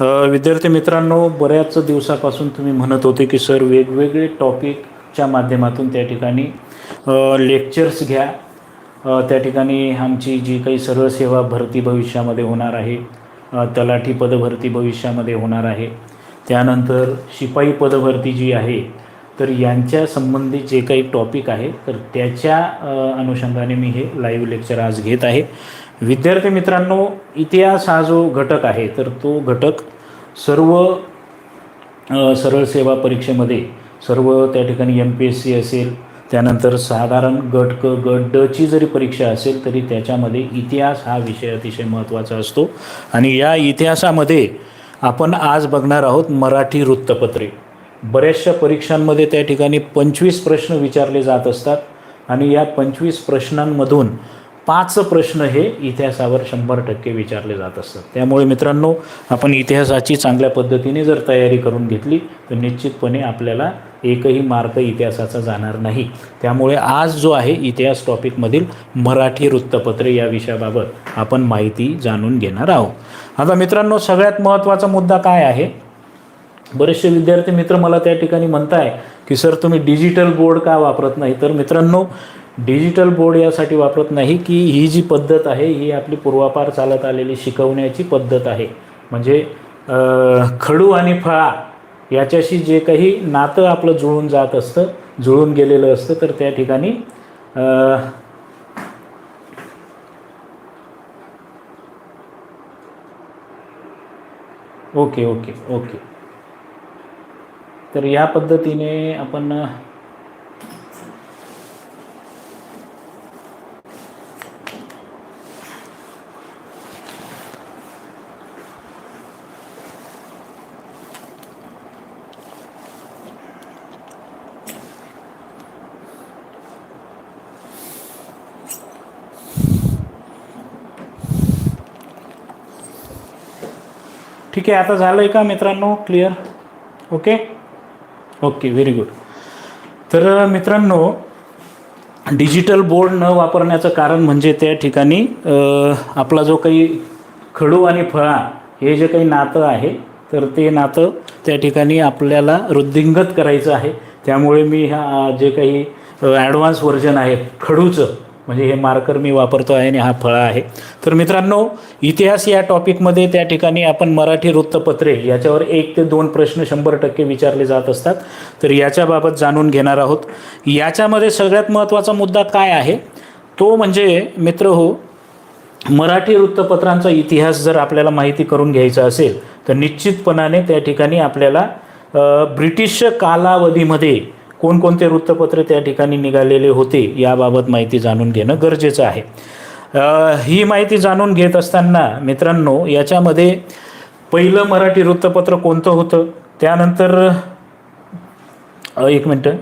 विद्यार्थी मित्रांनो बऱ्याच दिवसापासून तुम्ही म्हणत होते की सर वेगवेगळे टॉपिकच्या माध्यमातून त्या ठिकाणी लेक्चर्स घ्या. त्या ठिकाणी आमची जी काही सरळ सेवा भरती भविष्यामध्ये होणार आहे तलाठी पदभरती भविष्यामध्ये होणार आहे त्यानंतर शिपाई पदभरती जी आहे तर यांच्या संबंधित जे काही टॉपिक आहे तर त्याच्या अनुषंगाने मी हे लाईव्ह लेक्चर आज घेत आहे. विद्यार्थी मित्रांनो इतिहास हा जो घटक आहे तर तो घटक सर्व सरळ सेवा परीक्षेमध्ये सर्व त्या ठिकाणी एम पी एस सी असेल त्यानंतर साधारण गट क गट डची जरी परीक्षा असेल तरी त्याच्यामध्ये इतिहास हा विषय अतिशय महत्त्वाचा असतो. आणि या इतिहासामध्ये आपण आज बघणार आहोत मराठी वृत्तपत्रे. बऱ्याचशा परीक्षांमध्ये त्या ठिकाणी पंचवीस प्रश्न विचारले जात असतात. आणि या पंचवीस प्रश्नांमधून पाच प्रश्न हे इतिहासावर शंभर टक्के विचारले जात असतात. त्यामुळे मित्रांनो आपण इतिहासाची चांगल्या पद्धतीने जर तयारी करून घेतली तर निश्चितपणे आपल्याला एकही मार्क इतिहासाचा जाणार नाही. त्यामुळे आज जो आहे इतिहास टॉपिकमधील मराठी वृत्तपत्रे या विषयाबाबत आपण माहिती जाणून घेणार आहोत. आता मित्रांनो सगळ्यात महत्त्वाचा मुद्दा काय आहे? बरेचसे विद्यार्थी मित्र मला त्या ठिकाणी म्हणताय की सर तुम्ही डिजिटल बोर्ड का वापरत नाही? तर मित्रांनो डिजिटल बोर्ड यासाठी वापरत नाही की ही जी पद्धत आहे ही आपली पूर्वापार चालत आलेली शिकवण्याची पद्धत आहे. म्हणजे खडू आणि फळा याच्याशी जे काही नातं आपलं जुळून जात असतं जुळून गेलेलं असतं तर त्या ठिकाणी ओके ओके ओके. तर या पद्धतीने आपण ठीक आहे आता झालं आहे का मित्रांनो? Clear okay okay very good तर मित्रांनो डिजिटल बोर्ड न वापरण्याचं कारण म्हणजे त्या ठिकाणी आपला जो काही खडू आणि फळा हे जे काही नातं आहे तर ते नातं त्या ठिकाणी आपल्याला वृद्धिंगत करायचं आहे. त्यामुळे मी ह्या जे काही ॲडव्हान्स व्हर्जन आहे खडूचं म्हणजे हे मार्कर मी वापरतो आहे आणि हा फळा आहे. तर मित्रांनो इतिहास या टॉपिकमध्ये त्या ठिकाणी आपण मराठी वृत्तपत्रे याच्यावर एक ते दोन प्रश्न शंभर टक्के विचारले जात असतात. तर याच्याबाबत जाणून घेणार आहोत. याच्यामध्ये सगळ्यात महत्त्वाचा मुद्दा काय आहे? तो म्हणजे मित्र हो मराठी वृत्तपत्रांचा इतिहास जर आपल्याला माहिती करून घ्यायचा असेल तर निश्चितपणाने त्या ठिकाणी आपल्याला ब्रिटिश कालावधीमध्ये कोणकोणते वृत्तपत्रे त्या ठिकाणी निघालेले होते याबाबत माहिती जाणून घेणं गरजेचं आहे. ही माहिती जाणून घेत असताना मित्रांनो याच्यामध्ये पहिलं मराठी वृत्तपत्र कोणतं होतं? त्यानंतर एक मिनटं.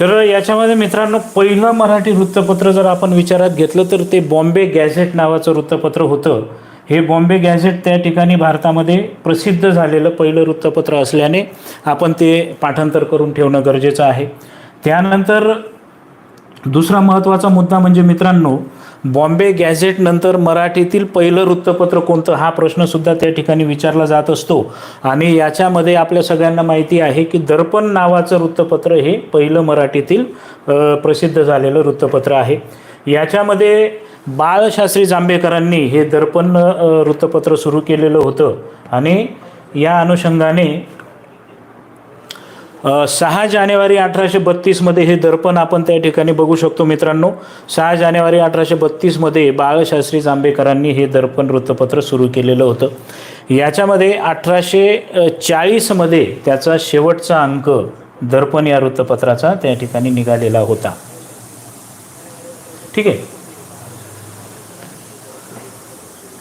तर याच्यामध्ये मित्रांनो पहिलं मराठी वृत्तपत्र जर आपण विचारात घेतलं तर ते बॉम्बे गॅझेट नावाचं वृत्तपत्र होतं. हे बॉम्बे गॅझेट त्या ठिकाणी भारतामध्ये प्रसिद्ध झालेलं पहिलं वृत्तपत्र असल्याने आपण ते पाठांतर करून ठेवणं गरजेचं आहे. त्यानंतर दुसरा महत्त्वाचा मुद्दा म्हणजे मित्रांनो बॉम्बे गॅझेट नंतर मराठीतील पहिलं वृत्तपत्र कोणतं हा प्रश्नसुद्धा त्या ठिकाणी विचारला जात असतो. आणि याच्यामध्ये आपल्या सगळ्यांना माहिती आहे की दर्पण नावाचं वृत्तपत्र हे पहिलं मराठीतील प्रसिद्ध झालेलं वृत्तपत्र आहे. याच्यामध्ये बाळशास्त्री जांभेकरांनी हे दर्पण वृत्तपत्र सुरू केलेलं होतं. आणि या अनुषंगाने सहा जानेवारी अठराशे बत्तीसमध्ये हे दर्पण आपण त्या ठिकाणी बघू शकतो मित्रांनो. सहा जानेवारी अठराशे बत्तीसमध्ये बाळशास्त्री जांभेकरांनी हे दर्पण वृत्तपत्र सुरू केलेलं होतं. याच्यामध्ये अठराशे चाळीसमध्ये त्याचा शेवटचा अंक दर्पण या वृत्तपत्राचा त्या ठिकाणी निघालेला होता. ठीक आहे?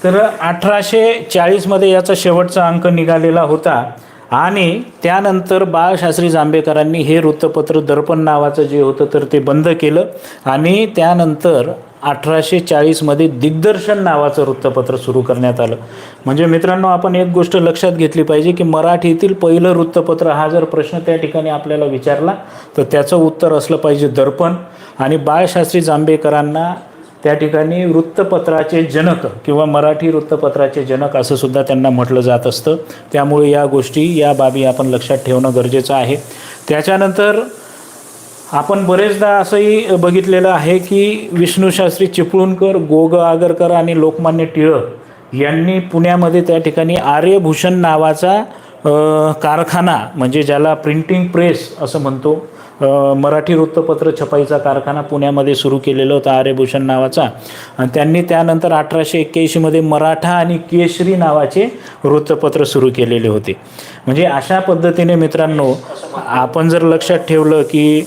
तर अठराशे चाळीसमध्ये याचा शेवटचा अंक निघालेला होता. आणि त्यानंतर बाळशास्त्री जांभेकरांनी हे वृत्तपत्र दर्पण नावाचं जे होतं तर ते बंद केलं. आणि त्यानंतर अठराशे चाळीसमध्ये दिग्दर्शन नावाचं वृत्तपत्र सुरू करण्यात आलं. म्हणजे मित्रांनो आपण एक गोष्ट लक्षात घेतली पाहिजे की मराठीतील पहिलं वृत्तपत्र हा जर प्रश्न त्या ठिकाणी आपल्याला विचारला तर त्याचं उत्तर असलं पाहिजे दर्पण. आणि बाळशास्त्री जांभेकरांना त्या ठिकाणी वृत्तपत्राचे जनक किंवा मराठी वृत्तपत्राचे जनक असं सुद्धा त्यांना म्हटलं जात असतं. त्यामुळे या गोष्टी या बाबी आपण लक्षात ठेवणं गरजेचं आहे. त्याच्यानंतर आपण बरेचदा असंही बघितलेलं आहे की विष्णूशास्त्री चिपळूणकर गोग आगरकर आणि लोकमान्य टिळक यांनी पुण्यामध्ये त्या ठिकाणी आर्यभूषण नावाचा कारखाना म्हणजे ज्याला प्रिंटिंग प्रेस असं म्हणतो मराठी वृत्तपत्र छपाईचा कारखाना पुण्यामध्ये सुरू केलेला होता आर्यभूषण नावाचा. आणि त्यांनी त्यानंतर अठराशे एक्क्याऐंशीमध्ये मराठा आणि केशरी नावाचे वृत्तपत्र सुरू केलेले होते. म्हणजे अशा पद्धतीने मित्रांनो आपण जर लक्षात ठेवलं की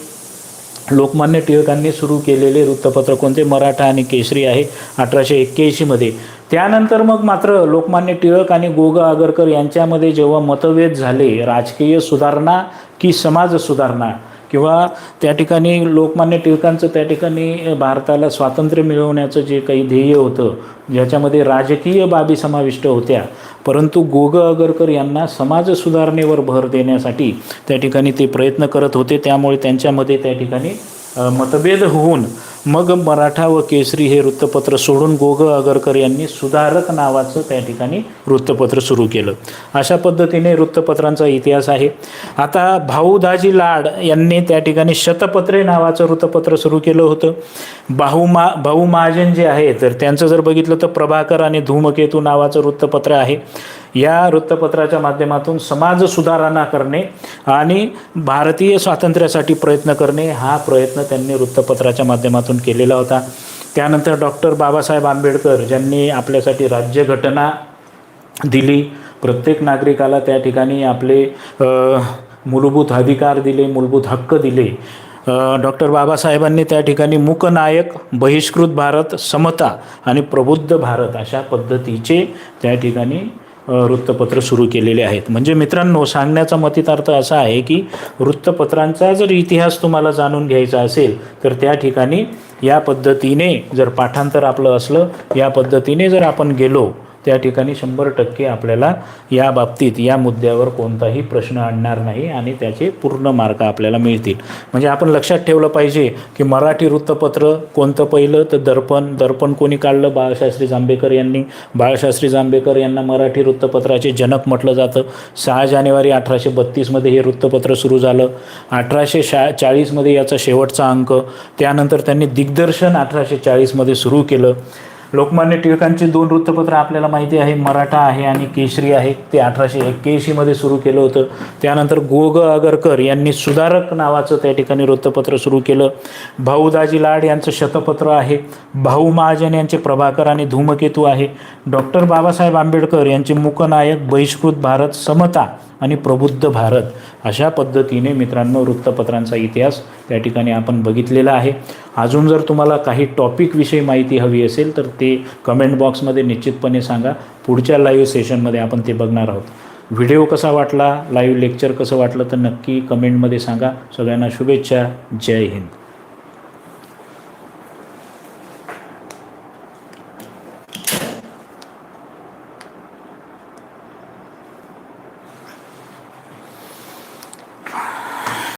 लोकमान्य टिळकांनी सुरू केलेले वृत्तपत्र कोणते? मराठा आणि केशरी आहे अठराशे एक्क्याऐंशीमध्ये त्यानंतर मग मात्र लोकमान्य टिळक आणि गोगा आगरकर यांच्यामध्ये जेव्हा मतभेद झाले राजकीय सुधारणा की समाज सुधारणा किंवा त्या ठिकाणी लोकमान्य टिळकांचं त्या ठिकाणी भारताला स्वातंत्र्य मिळवण्याचं जे काही ध्येय होतं ज्याच्यामध्ये राजकीय बाबी समाविष्ट होत्या परंतु गोग आगरकर यांना समाज सुधारणेवर भर देण्यासाठी त्या ठिकाणी ते प्रयत्न करत होते. त्यामुळे त्यांच्यामध्ये त्या ठिकाणी मतभेद होऊन मग मराठा व केसरी हे वृत्तपत्र सोडून गोग आगरकर यांनी सुधारक नावाचं त्या ठिकाणी वृत्तपत्र सुरू केलं. अशा पद्धतीने वृत्तपत्रांचा इतिहास आहे. आता भाऊ दाजी लाड यांनी त्या ठिकाणी शतपत्रे नावाचं वृत्तपत्र सुरू केलं होतं. भाऊ मा भाऊ महाजन जे आहे तर त्यांचं जर बघितलं तर प्रभाकर आणि धूमकेतू नावाचं वृत्तपत्र आहे. या वृत्तपत्राच्या माध्यमातून समाज सुधारणा करणे आणि भारतीय स्वातंत्र्यासाठी प्रयत्न करणे हा प्रयत्न त्यांनी वृत्तपत्राच्या माध्यमातून केलेला होता. त्यानंतर डॉक्टर बाबासाहेब आंबेडकर ज्यांनी आपल्यासाठी राज्यघटना दिली. प्रत्येक नागरिकाला त्या ठिकाणी आपले मूलभूत अधिकार दिले मूलभूत हक्क दिले. डॉक्टर बाबासाहेबांनी त्या ठिकाणी मूकनायक बहिष्कृत भारत समता आणि प्रबुद्ध भारत अशा पद्धतीचे त्या ठिकाणी वृत्तपत्र सुरू केलेले आहेत. म्हणजे मित्रांनो सांगण्याचा मतितार्थ असा आहे की वृत्तपत्रांचा जर इतिहास तुम्हाला जाणून घ्यायचा असेल तर त्या ठिकाणी या पद्धतीने जर पाठांतर आपलं असलं या पद्धतीने जर आपण गेलो त्या ठिकाणी शंभर टक्के आपल्याला या बाबतीत या मुद्द्यावर कोणताही प्रश्न आणणार नाही आणि त्याचे पूर्ण मार्क आपल्याला मिळतील. म्हणजे आपण लक्षात ठेवलं पाहिजे की मराठी वृत्तपत्र कोणतं पहिलं? तर दर्पण. दर्पण कोणी काढलं? बाळशास्त्री जांभेकर यांनी. बाळशास्त्री जांभेकर यांना मराठी वृत्तपत्राचे जनक म्हटलं जातं. सहा जानेवारी अठराशे बत्तीसमध्ये हे वृत्तपत्र सुरू झालं. अठराशे शा चाळीसमध्ये याचा शेवटचा अंक. त्यानंतर त्यांनी दिग्दर्शन अठराशे चाळीसमध्ये सुरू केलं. लोकमान्य टिळकांची दोन वृत्तपत्र आपल्याला माहिती आहे. मराठा आहे आणि केशरी आहे. ते अठराशे एक्क्याऐंशीमध्ये सुरू केलं होतं. त्यानंतर गोग आगरकर यांनी सुधारक नावाचं त्या ठिकाणी वृत्तपत्र सुरू केलं. भाऊदाजी लाड यांचं शतपत्र आहे. भाऊ महाजन यांचे प्रभाकर आणि धूमकेतू आहे. डॉक्टर बाबासाहेब आंबेडकर यांचे मूकनायक बहिष्कृत भारत समता. आणि प्रबुद्ध भारत अशा पद्धतीने मित्रांनो वृत्तपत्रांचा इतिहास त्या ठिकाणी आपण बघितलेला आहे. अजून जर तुम्हाला काही टॉपिकविषयी माहिती हवी असेल तर ते कमेंट बॉक्समध्ये निश्चितपणे सांगा. पुढच्या लाईव्ह सेशनमध्ये आपण ते बघणार आहोत. व्हिडिओ कसा वाटला? लाईव्ह लेक्चर कसं वाटलं? तर नक्की कमेंटमध्ये सांगा. सगळ्यांना शुभेच्छा. जय हिंद.